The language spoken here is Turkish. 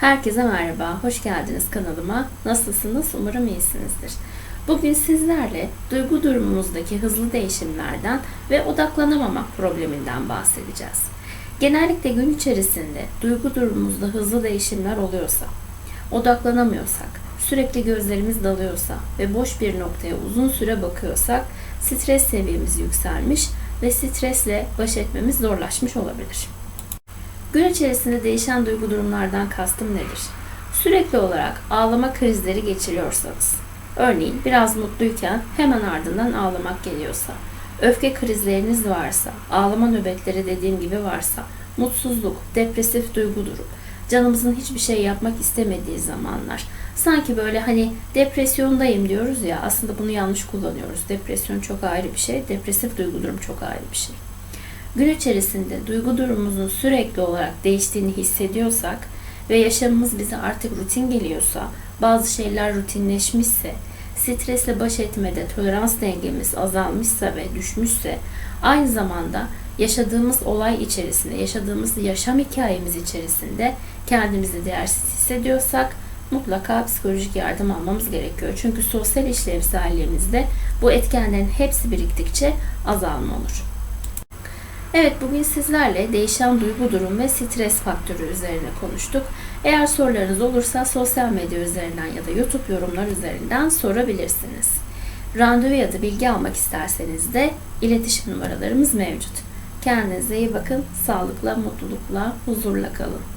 Herkese merhaba, hoş geldiniz kanalıma. Nasılsınız? Umarım iyisinizdir. Bugün sizlerle duygu durumumuzdaki hızlı değişimlerden ve odaklanamamak probleminden bahsedeceğiz. Genellikle gün içerisinde duygu durumumuzda hızlı değişimler oluyorsa, odaklanamıyorsak, sürekli gözlerimiz dalıyorsa ve boş bir noktaya uzun süre bakıyorsak stres seviyemiz yükselmiş ve stresle baş etmemiz zorlaşmış olabilir. Gün içerisinde değişen duygu durumlardan kastım nedir? Sürekli olarak ağlama krizleri geçiriyorsanız, örneğin biraz mutluyken hemen ardından ağlamak geliyorsa, öfke krizleriniz varsa, ağlama nöbetleri dediğim gibi varsa, mutsuzluk, depresif duygu durum, canımızın hiçbir şey yapmak istemediği zamanlar, sanki böyle hani depresyondayım diyoruz ya aslında bunu yanlış kullanıyoruz. Depresyon çok ayrı bir şey, depresif duygu durum çok ayrı bir şey gün içerisinde duygu durumumuzun sürekli olarak değiştiğini hissediyorsak ve yaşamımız bize artık rutin geliyorsa, bazı şeyler rutinleşmişse, stresle baş etmede tolerans dengemiz azalmışsa ve düşmüşse, aynı zamanda yaşadığımız olay içerisinde, yaşadığımız yaşam hikayemiz içerisinde kendimizi değersiz hissediyorsak mutlaka psikolojik yardım almamız gerekiyor. Çünkü sosyal işlevselliğimizde bu etkenlerin hepsi biriktikçe azalma olur. Evet bugün sizlerle değişen duygu durum ve stres faktörü üzerine konuştuk. Eğer sorularınız olursa sosyal medya üzerinden ya da YouTube yorumlar üzerinden sorabilirsiniz. Randevu ya da bilgi almak isterseniz de iletişim numaralarımız mevcut. Kendinize iyi bakın, sağlıkla, mutlulukla, huzurla kalın.